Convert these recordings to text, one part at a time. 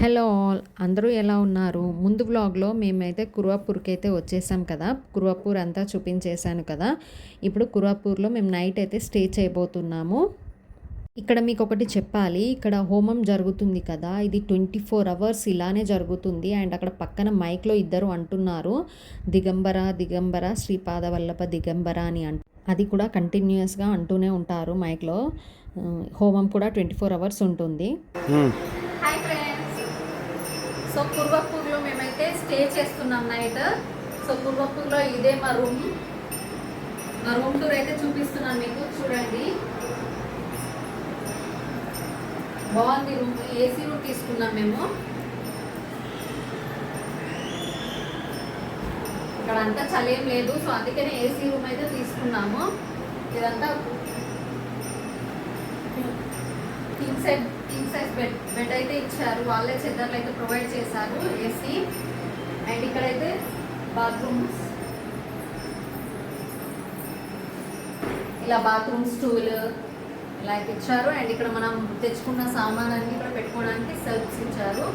Hello all. అందరూ ఎలా ఉన్నారు? ముందు వ్లాగ్లో మేమైతే కురువాపూర్కి అయితే వచ్చేసాం కదా. కురువాపూర్ అంతా చూపించేశాను కదా. ఇప్పుడు కురువాపూర్లో మేము నైట్ అయితే స్టే చేయబోతున్నాము. ఇక్కడ మీకు ఒకటి చెప్పాలి. ఇక్కడ హోమం జరుగుతుంది కదా. ఇది ట్వంటీ ఫోర్ అవర్స్ ఇలానే జరుగుతుంది. అండ్ అక్కడ పక్కన మైక్లో ఇద్దరు అంటున్నారు. దిగంబర దిగంబర శ్రీపాద వల్లభ దిగంబర అని అంట అది కూడా కంటిన్యూస్గా అంటూనే ఉంటారు మైక్లో హోమం కూడా ట్వంటీ ఫోర్ అవర్స్ ఉంటుంది సో పూర్వపూర్లో మేమైతే స్టే చేస్తున్నాం నైట్. సో పూర్వపూర్లో ఇదే మా రూమ్. మా రూమ్ టూర్ అయితే చూపిస్తున్నాను మీకు చూడండి. బాగుంది రూమ్ ఏసీ రూమ్ తీసుకున్నాం మేము. ఇక్కడ అంతా చలేం లేదు సో అందుకనే ఏసీ రూమ్ అయితే తీసుకున్నాము. ఇదంతా కింగ్ సైజ్ బెడ్ బెడ్ అయితే ఇచ్చారు. వాళ్ళే చెద్దర్లు అయితే ప్రొవైడ్ చేశారు ఏసీ. అండ్ ఇక్కడైతే బాత్రూమ్స్. ఇలా బాత్రూమ్ స్టూల్ ఇలా అయితే ఇచ్చారు. అండ్ ఇక్కడ మనం తెచ్చుకున్న సామానాన్ని ఇక్కడ పెట్టుకోవడానికి సెల్ఫ్స్ ఇచ్చారు.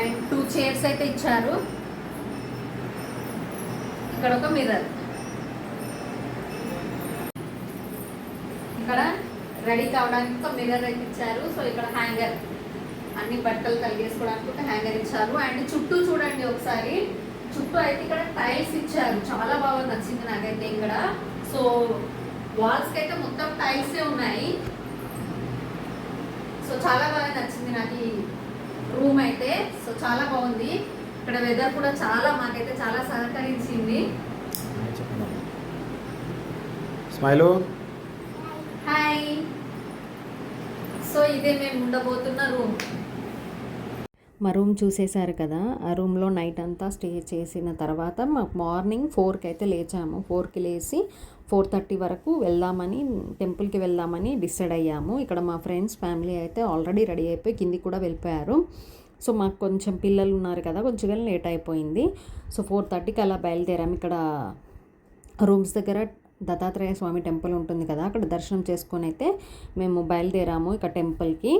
అండ్ టూ చైర్స్ అయితే ఇచ్చారు. ఇక్కడ ఒక మిర్రర్. ఇక్కడ రెడీ కావడానికి ఒక మిర్రర్ అయితే ఇచ్చారు సో ఇక్కడ హ్యాంగర్ అన్ని బట్టలు కలిగేసుకోవడానికి ఒక హ్యాంగర్ ఇచ్చారు. అండ్ చుట్టూ చూడండి ఒకసారి. చుట్టూ అయితే ఇక్కడ టైల్స్ ఇచ్చారు. చాలా బాగా నచ్చింది నాకైతే ఇక్కడ. సో వాల్స్కి అయితే మొత్తం టైల్సే ఉన్నాయి. సో చాలా బాగా నచ్చింది నాకు ఈ రూమ్ అయితే. సో చాలా బాగుంది. ఇక్కడ వెదర్ కూడా చాలా మాకైతే చాలా సహకరించింది. స్మైలు. సో ఇదే మేము ఉండబోతున్న రూమ్. మా రూమ్ చూసేశారు కదా ఆ రూమ్లో నైట్ అంతా స్టే చేసిన తర్వాత మాకు మార్నింగ్ ఫోర్కి అయితే లేచాము. ఫోర్కి లేచి ఫోర్ థర్టీ వరకు వెళ్దామని టెంపుల్కి వెళ్దామని డిసైడ్ అయ్యాము. ఇక్కడ మా ఫ్రెండ్స్ ఫ్యామిలీ అయితే ఆల్రెడీ రెడీ అయిపోయి కిందికి కూడా వెళ్ళిపోయారు. సో మాకు కొంచెం పిల్లలు ఉన్నారు కదా కొంచెం లేట్ అయిపోయింది. సో ఫోర్ థర్టీకి అలా బయలుదేరాము. ఇక్కడ రూమ్స్ దగ్గర దత్తాత్రేయ స్వామి టెంపుల్ ఉంటుంది కదా అక్కడ దర్శనం చేసుకొని అయితే మేము బయలుదేరాము ఇక టెంపుల్కి.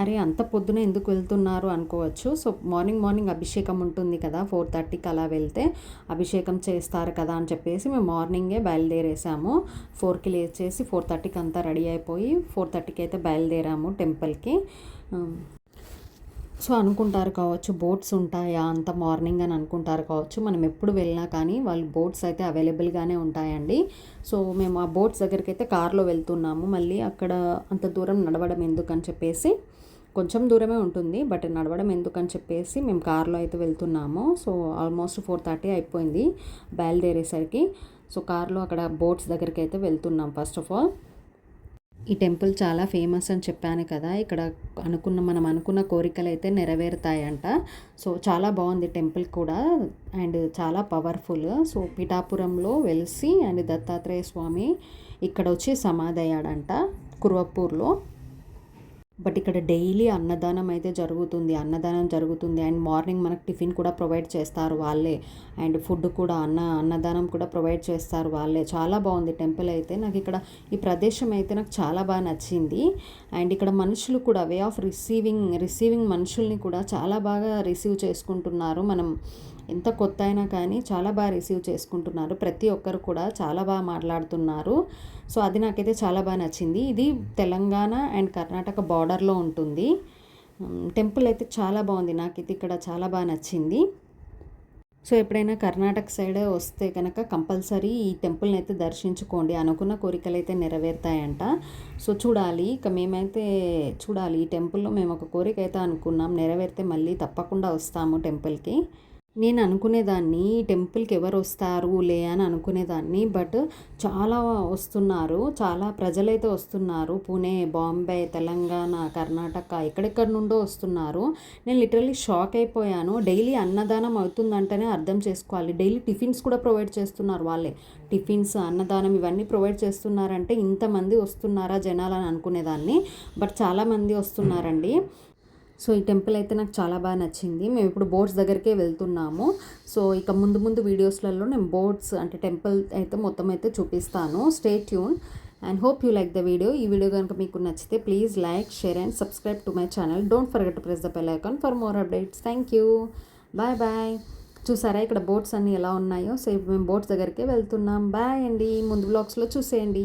అరే అంత పొద్దున ఎందుకు వెళ్తున్నారు అనుకోవచ్చు. సో మార్నింగ్ మార్నింగ్ అభిషేకం ఉంటుంది కదా ఫోర్ థర్టీకి అలా వెళ్తే అభిషేకం చేస్తారు కదా అని చెప్పేసి మేము మార్నింగే బయలుదేరేసాము. ఫోర్కి లేచేసి ఫోర్ థర్టీకి అంతా రెడీ అయిపోయి ఫోర్ థర్టీకి అయితే బయలుదేరాము టెంపుల్కి. సో అనుకుంటారు కావచ్చు బోట్స్ ఉంటాయా? అంత మార్నింగ్ అని అనుకుంటారు కావచ్చు. మనం ఎప్పుడు వెళ్ళినా కానీ వాళ్ళు బోట్స్ అయితే అవైలబుల్గానే ఉంటాయండి. సో మేము ఆ బోట్స్ దగ్గరికి అయితే కార్లో వెళ్తున్నాము. మళ్ళీ అక్కడ అంత దూరం నడవడం ఎందుకని చెప్పేసి కొంచెం దూరమే ఉంటుంది. బట్ నడవడం ఎందుకని చెప్పేసి మేము కార్లో అయితే వెళ్తున్నాము. సో ఆల్మోస్ట్ ఫోర్ థర్టీ అయిపోయింది బయలుదేరేసరికి. సో కార్లో అక్కడ బోట్స్ దగ్గరికి అయితే వెళ్తున్నాం ఫస్ట్ ఆఫ్ ఆల్. ఈ టెంపుల్ చాలా ఫేమస్ అని చెప్పాను కదా. ఇక్కడ అనుకున్న మనం అనుకున్న కోరికలు అయితే నెరవేరుతాయంట. సో చాలా బాగుంది టెంపుల్ కూడా. అండ్ చాలా పవర్ఫుల్. సో పిఠాపురంలో వెలిసి అండ్ దత్తాత్రేయ స్వామి ఇక్కడ వచ్చి సమాధయ్యాడంట కురువపూర్లో బట్ ఇక్కడ డైలీ అన్నదానం అయితే జరుగుతుంది అన్నదానం జరుగుతుంది. అండ్ మార్నింగ్ మనకు టిఫిన్ కూడా ప్రొవైడ్ చేస్తారు వాళ్ళే. అండ్ ఫుడ్ కూడా అన్న అన్నదానం కూడా ప్రొవైడ్ చేస్తారు వాళ్ళే. చాలా బాగుంది టెంపుల్ అయితే. నాకు ఇక్కడ ఈ ప్రదేశం అయితే నాకు చాలా బాగా నచ్చింది. అండ్ ఇక్కడ మనుషులు కూడా వే ఆఫ్ రిసీవింగ్ రిసీవింగ్ మనుషుల్ని కూడా చాలా బాగా రిసీవ్ చేసుకుంటున్నారు మనం. ఎంత కొత్త అయినా కానీ చాలా బాగా రిసీవ్ చేసుకుంటున్నారు. ప్రతి ఒక్కరు కూడా చాలా బాగా మాట్లాడుతున్నారు. సో అది నాకైతే చాలా బాగా నచ్చింది. ఇది తెలంగాణ అండ్ కర్ణాటక బార్డర్లో ఉంటుంది. టెంపుల్ అయితే చాలా బాగుంది. నాకైతే ఇక్కడ చాలా బాగా నచ్చింది. సో ఎప్పుడైనా కర్ణాటక సైడ్ వస్తే కనుక కంపల్సరీ ఈ టెంపుల్ని అయితే దర్శించుకోండి. అనుకున్న కోరికలు అయితే నెరవేరుతాయంట. సో చూడాలి. ఇక మేమైతే చూడాలి. ఈ టెంపుల్లో మేము ఒక కోరిక అయితే అనుకున్నాం. నెరవేరితే మళ్ళీ తప్పకుండా వస్తాము టెంపుల్కి. నేను అనుకునేదాన్ని ఈ టెంపుల్కి ఎవరు వస్తారు లే అని అనుకునేదాన్ని. బట్ చాలా వస్తున్నారు. చాలా ప్రజలైతే వస్తున్నారు. పూణే బాంబే తెలంగాణ కర్ణాటక ఎక్కడెక్కడ నుండో వస్తున్నారు. నేను లిటరలీ షాక్ అయిపోయాను. డైలీ అన్నదానం అవుతుందంటేనే అర్థం చేసుకోవాలి. డైలీ టిఫిన్స్ కూడా ప్రొవైడ్ చేస్తున్నారు వాళ్ళే. టిఫిన్స్ అన్నదానం ఇవన్నీ ప్రొవైడ్ చేస్తున్నారంటే ఇంతమంది వస్తున్నారా జనాలని అనుకునేదాన్ని. బట్ చాలామంది వస్తున్నారండి. సో ఈ టెంపుల్ అయితే నాకు చాలా బాగా నచ్చింది. మేము ఇప్పుడు బోట్స్ దగ్గరికే వెళ్తున్నాము. సో ఇక ముందు ముందు వీడియోస్లలో నేను బోట్స్ అంటే టెంపుల్ అయితే మొత్తం అయితే చూపిస్తాను. Stay tune and hope you like the video ఈ వీడియో కనుక మీకు నచ్చితే please like share and subscribe to my channel don't forget to press the bell icon for more updates thank you bye bye చూసారా ఇక్కడ boats అన్నీ ఎలా ఉన్నాయో? So ఇప్పుడు మేము బోట్స్ దగ్గరికే వెళ్తున్నాం. బాయ్ అండి. ముందు బ్లాగ్స్లో చూసేయండి.